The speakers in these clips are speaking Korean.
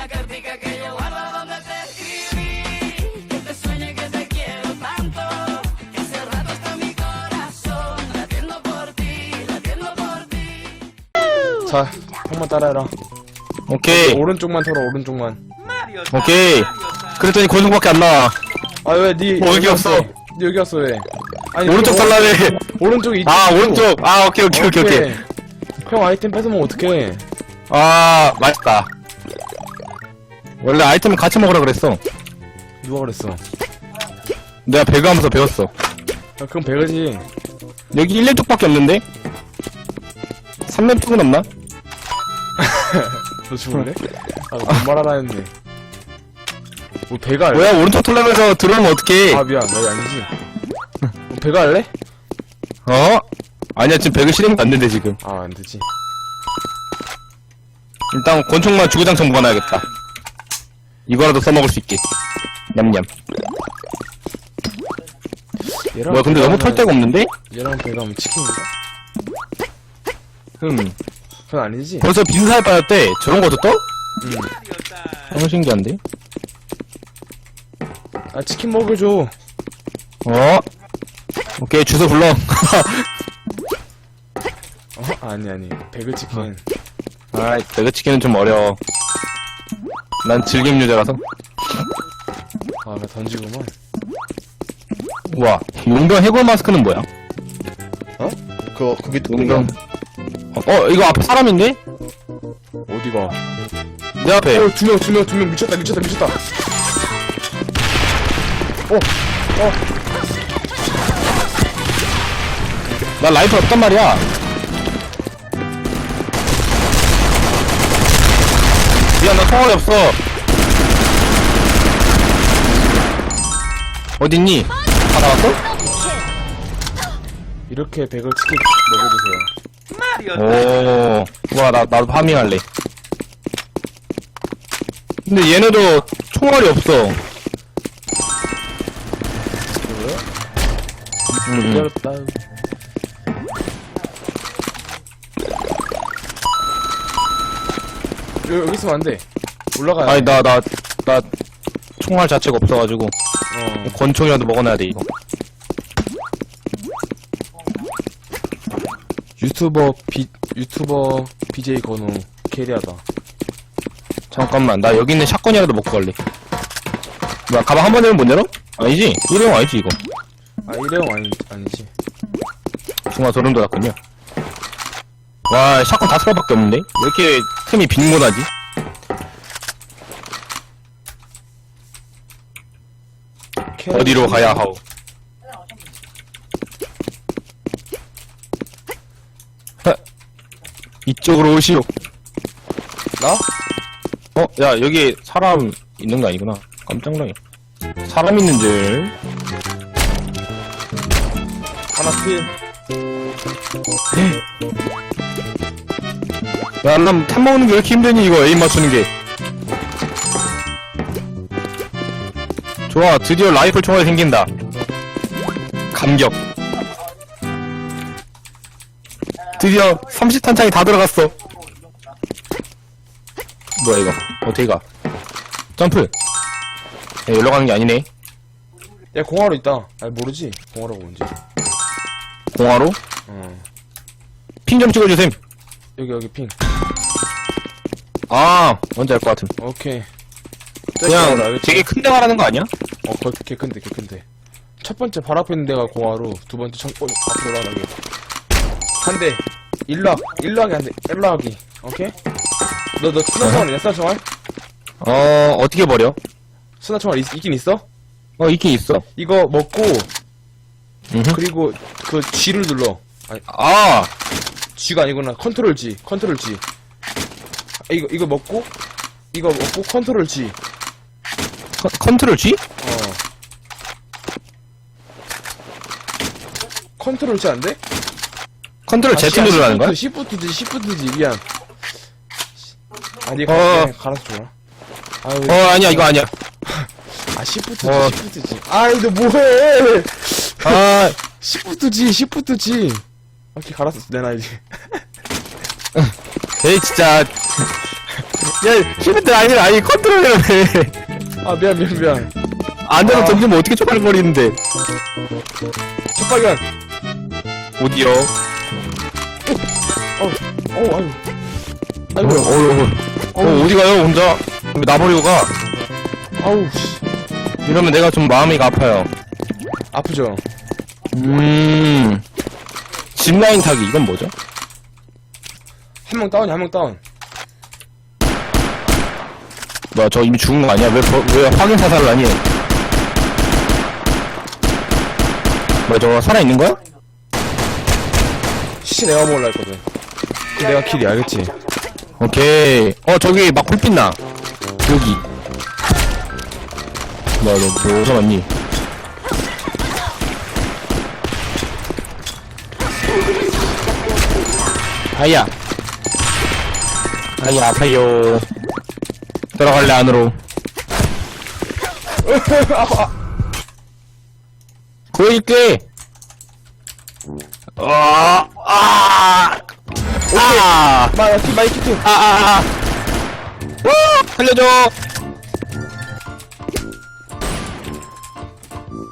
una cartica que yo guardo donde te escribí. Que te sueñe que te quiero tanto. Que hace rato está mi corazón latiendo por ti, latiendo por ti. 자, 형만 따라해라. 오케이 오른쪽만 털어, 오른쪽만. 오케이 그랬더니 권총밖에 안 나와 아, 왜, 니, 어, 여기 왔어? 없어. 니 여기 왔어, 왜? 아니, 오른쪽 형, 달라네 오른쪽에 있아 오른쪽 아 오케이 오케이 오케이 오케이 형 아이템 뺏으면 어떡해. 아 맛있다 원래 아이템을 같이 먹으라 그랬어 누가 그랬어? 내가 배그하면서 배웠어 야, 그건 배그지. 여기 1렙 쪽밖에 없는데 3렙 쪽은 없나? 너 죽을래? 아, 뭔 말하라 했는데. 뭐, 배가 할래? 뭐야 오른쪽 털려면서 들어오면 어떡해 아, 미안. 나 아니지. 뭐, 배가 할래? 어? 아니야 지금 배그 실행 안 된대 지금 아, 안 되지. 일단 권총만 주구장창 모아놔야겠다 이거라도 써먹을 수 있게 냠냠 얘랑 뭐야 근데 너무 털 데가 없는데? 얘랑 배가하면 치킨인가? 흠 그건 아니지? 벌써 빈살 빠졌대 저런 것도 떠? 응. 너무 신기한데? 아, 치킨 먹여줘. 어? 오케이 주소 불러 어? 아니, 아니. 배그 치킨. 아이 배그 치기는 좀 어려워 난 즐김 유저라서 아, 나 던지구만. 우와 용병 해골 마스크는 뭐야? 그거, 그게 용병 어, 어 이거 앞에 사람인데? 어디가? 내 앞에 어, 두 명, 두 명, 두 명. 미쳤다, 미쳤다, 미쳤다. 어, 어. 나 라이플 없단 말이야 미안 나 총알이 없어 어딨니? 다 나왔어? 이렇게 배그 치킨 먹여주세요. 오, 와, 나, 나도 파밍할래. 근데 얘네도 총알이 없어. 그거요? 응, 응. 기다렸다. 여, 여기 있으면 안 돼. 올라가야 아니, 돼. 나, 나, 나, 총알 자체가 없어가지고, 어. 권총이라도 먹어놔야 돼, 이거. 유튜버 비, 유튜버 BJ 건우 캐리하다. 잠깐만, 나 여기 있는 샷건이라도 먹고 갈래. 뭐야, 가방 한 번 열면 못 열어? 아니지? 일회용 아니지, 이거. 아, 일회용 아니, 아니지. 중화 소름 돋았군요. 와, 샷건 다섯 발밖에 없는데? 왜 이렇게 틈이 빈곤하지? 어디로 가야 하오? 하, 이쪽으로 오시오. 나? 어, 야, 여기 사람 있는 거 아니구나. 깜짝 놀래. 사람 있는 줄. 하나 필. 야, 난 템 먹는 게 왜 이렇게 힘드니, 이거 에임 맞추는 게. 좋아, 드디어 라이플 총알이 생긴다. 감격. 드디어 30탄창이 다 들어갔어. 뭐야, 이거. 어떻게 가? 점프. 야, 여기로 가는 게 아니네. 야, 공화로 있다. 아니, 모르지? 공화로가 뭔지. 공화로? 어. 핀좀 찍어주셈. 여기, 여기 핑. 아, 뭔지 알 것 같음. 오케이. 그냥 알겠지? 되게 큰 데 말하는 거 아니야? 어, 거, 개 큰데, 개 큰데. 첫 번째 발 앞에 있는 데가 공화로, 두 번째 청, 어, 앞으로 올라가게. 한 대. 일로, 하- 일로 하기 한 대. 일로 하기. 오케이? 너, 너 스나 총알 있냐, 스나 총알? 어, 어떻게 버려? 스나 총알 있, 있긴 있어? 어, 있긴 있어. 이거 먹고, 음흠. 그리고 그 G를 눌러. 아니, 아, G가 아니구나. 컨트롤 G. 컨트롤 G. 아, 이거, 이거 먹고, 이거 먹고 컨트롤 G. 컨- 컨트롤 G? 어. 컨트롤 C 안 돼? 컨트롤 Z 누르라는 거야? 시프트지, 시프트지, 미안. 아니, 어. 가, 갈아서 줘라. 아유, 어, 아니야, 이거 아니야. 아, 시프트지, 어. 시프트지. 아이, 너 뭐해! 아, 시프트지, 시프트지. 오케이, 갈았어, 내놔야지. 에이, 진짜. 야, 시멘트 아니, 아니, 컨트롤이라며. 아 미안 미안 미안 안되면 아. 던지면 어떻게 초발거리는데. 첫 발견 어디요? 어 아유 어, 아이고 어, 어, 어, 어디 가요, 혼자? 왜 나버리고 가? 아우 씨 이러면 내가 좀 마음이 아파요. 아프죠 음. 짚라인 타기, 이건 뭐죠? 한 명 다운이 한 명 다운 뭐야, 저 이미 죽은 거 아니야? 왜, 버- 왜 확인 사살을 하니? 뭐야, 저거 살아있는 거야? 씨 내가 먹으려 했거든 그 내가 킬이 알겠지 오케이. 어, 저기 막 불빛 나. 여기. 뭐야, 너, 뭐, 어디서 왔니? 아야. 아야, 아파요. 들어갈래, 안으로. 보여줄게. 아, 아, 아, 마이 키 마이키 아, 아, 아. 와, 살려줘.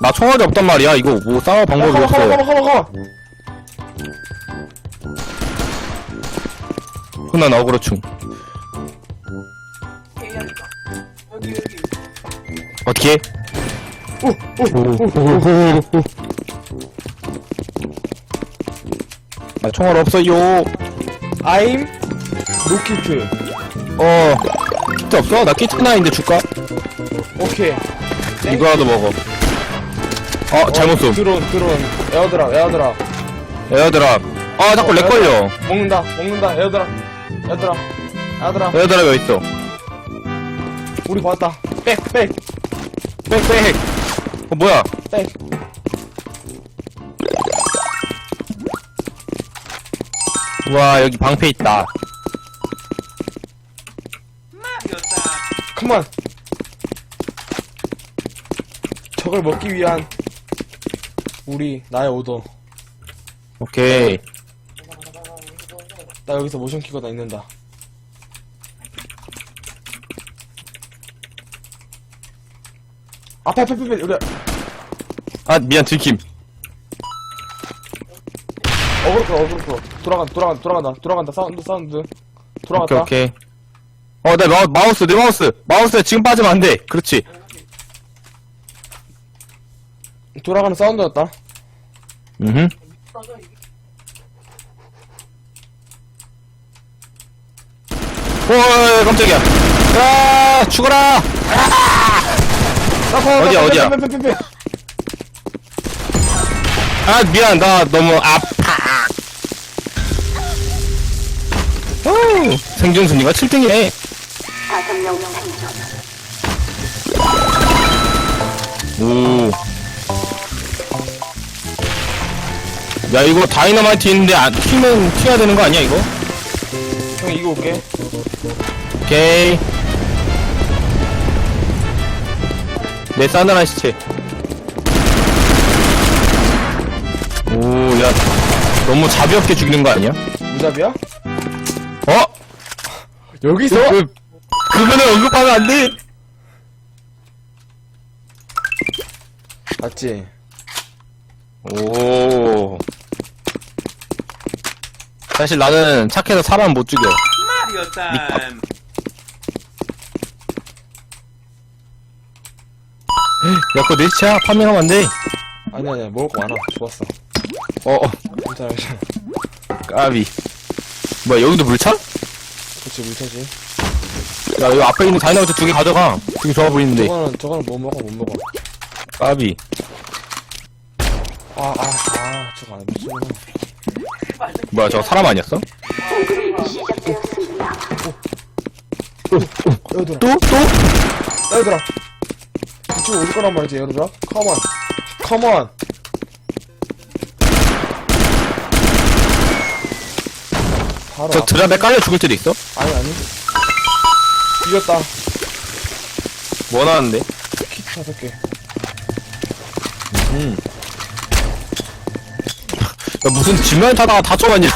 나 총알이 없단 말이야. 이거 뭐 싸울 방법이 가만 없어. 가만 가만 가만 가만 흔한 어그로충. 어떻게? 나 총알 없어요. I'm 노키트 어, 키트 없어? 나 키트 하나인데 줄까? 오케이 이거라도 먹어. 어, 잘못 쏨. 드론 드론 에어드랍 에어드랍 에어드랍. 아, 자꾸 렉 걸려. 먹는다 먹는다 에어드랍 에어드랍 에어드랍 에어드랍 여기 있어. 우리 봤다 백백 빽, 빽. 어, 뭐야? 백 와, 여기 방패 있다. 컴온 저걸 먹기 위한 우리 나의 오더 오케이. 나 여기서 모션 키거나 있는다 앞에 앞에 앞에 우리 아, 미안, 들킴. 어그로 끌어 어그로 끌어 돌아간다 돌아간다 돌아간다 돌아간다 사운드 사운드 오케이, 돌아갔다 오케이. 어, 내 마, 마우스, 내 마우스. 마우스에 지금 빠지면 안 돼. 그렇지. 돌아가는 사운드였다 음 오, 깜짝이야. 아, 죽어라! 어디야, 어디야? 아, 미안, 나 너무 아파. 오, 생존 순위가 7등이네. 오. 야, 이거 다이너마이트 있는데 안, 튀면 튀어야 되는 거 아니야, 이거? 형 이거 올게 오케이. 내 싸늘한 시체. 오, 야. 너무 자비없게 죽이는 거 아니야? 무잡이야? 어? 여기서? 그, 그분을 언급하면 안 돼! 맞지? 오. 사실 나는 착해서 사람 못 죽여. Mario time! 야, 그거 내 시체야? 파밍하면 안 돼. 아니 아니 먹을 거 많아 좋았어 어, 어, 괜찮아 괜찮아 까비. 뭐야, 여기도 물 차? 그치 물차지 야, 여기 앞에 있는 다이너마이트 두 개 가져가. 되게 좋아 보이는데. 저거는 저거는 못 먹어 못 먹어 까비. 아 아아 아, 저거 안 미치구나 뭐야, 저거 사람 아니었어? 얘들아 또? 또? 얘들아 이쪽 올 거란 말이지 얘들아 컴온 컴온 바로 저 앞 드랍에 깔려 죽을 때도 있어? 아니 아니 이겼다 뭐 나왔는데? 키트 다섯 개 음. 야, 무슨 집라인 타다가 다쳐봤냐?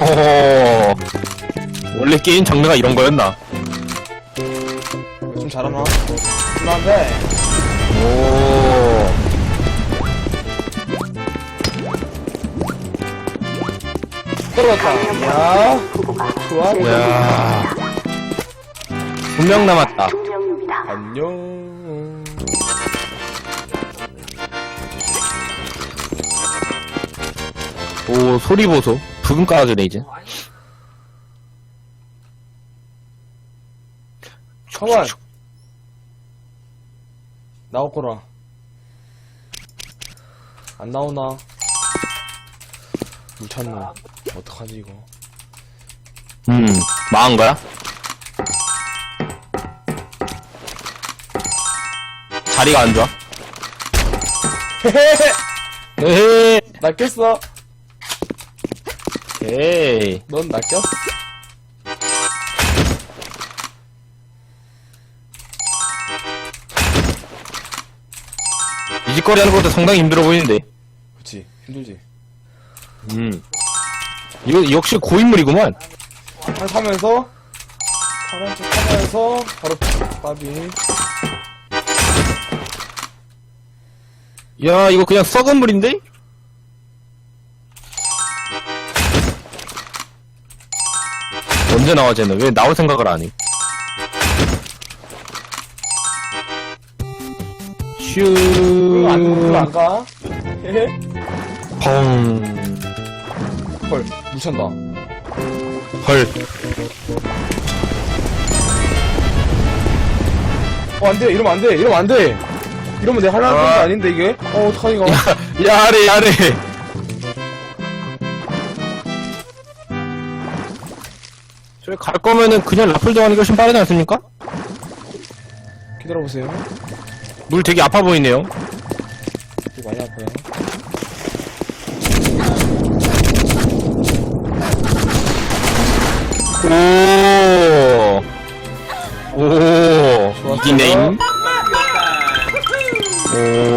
어 원래 게임 장르가 이런 거였나? 좀 잘하나? 나한테 오 떨어졌다. 야, 좋아. 야. 분명 남았다. 안녕. 오, 소리 보소. 부금 깔아주네, 이제. 가만. 나오거라. 안 나오나? 물 찼노. 어떡하지, 이거. 음, 망한 거야? 자리가 안 좋아? 헤헤헤! 에헤, 나 꼈어. 에이. 넌나 꼈어. 이 짓거리 하는 것도 상당히 힘들어 보이는데. 그치. 힘들지. 음. 이거 역시 고인물이구만. 한 타면서, 파란 쪽 타면서, 바로, 빠비. 야, 이거 그냥 썩은 물인데? 언제 나와, 쟤는? 왜 나올 생각을 안 해? 슈. 안, 안 가? 헤헤. 펑. 헐, 묻혔다. 헐. 어, 안 돼. 이러면 안 돼. 이러면 안 돼. 이러면 내 하려는 건 아. 아닌데, 이게? 어, 어떡하니, 이거. 야래, 야래. 저기 갈 거면은 그냥 라플도 하는 게 훨씬 빠르지 않습니까? 기다려보세요. 물 되게 아파 보이네요. 되게 많이 아파요. 오. 오. 이기네임. 오.